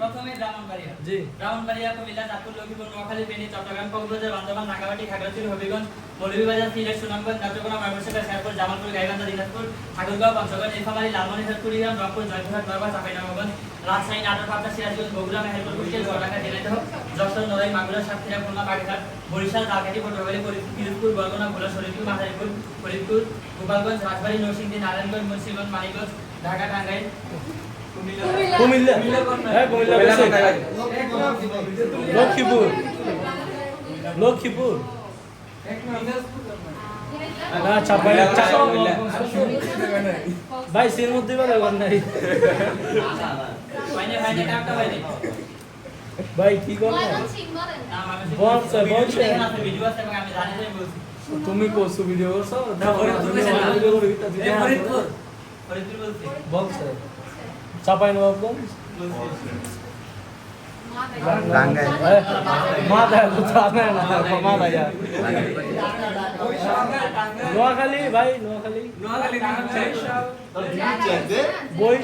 প্রথমে ব্রাহ্মণবাড়িয়া। জি। ব্রাহ্মণবাড়িয়া কুমিল্লা চাঁদপুর লক্ষ্মীপুর নোয়াখালী ফেনী চট্টগ্রাম কক্সবাজার বান্দরবান রাঙ্গামাটি খাগড়াছড়ি হবিগঞ্জ মৌলভীবাজার সিলেট সুনামগঞ্জ নেত্রকোনা ময়মনসিংহ শেরপুর জামালপুর গাইবান্ধা দিনাজপুর ঠাকুরগাঁও পঞ্চগড় নীলফামারী লালমনিরহাট কুড়িগ্রাম রংপুর জয়পুরহাট নরবা চাঁপাইনবাবগঞ্জ রাজশাহী নাটোর পাবনা সিরাজগঞ্জ বগুড়া মেহেরপুর কুষ্টিয়া চুয়াডাঙ্গা ঝিনাইদহ যশোর নড়াই মাগুরা সাতক্ষীরা খুলনা বাগেরহাট বরিশাল ঝালকাঠি পটুয়াখালী পিরোজপুর বরগুনা ভোলা শরীরপুর মাদারীপুর ফরিদপুর গোপালগঞ্জ রাজবাড়ী নরসিংদী নারায়ণগঞ্জ মুন্সিগঞ্জ মানিকগঞ্জ ঢাকা টাঙ্গাইল। কুমিল্লা হ্যাঁ কুমিল্লা লক্ষ্মীপুর ভাই সির মধ্যে নাই কি তুমি করছ ভিডিও করছ বলছি বলছে চাপাই নবাবগঞ্জ মা দেয় তো আনে না মা দেয় নোয়াখালী ভাই নোয়াখালী। বই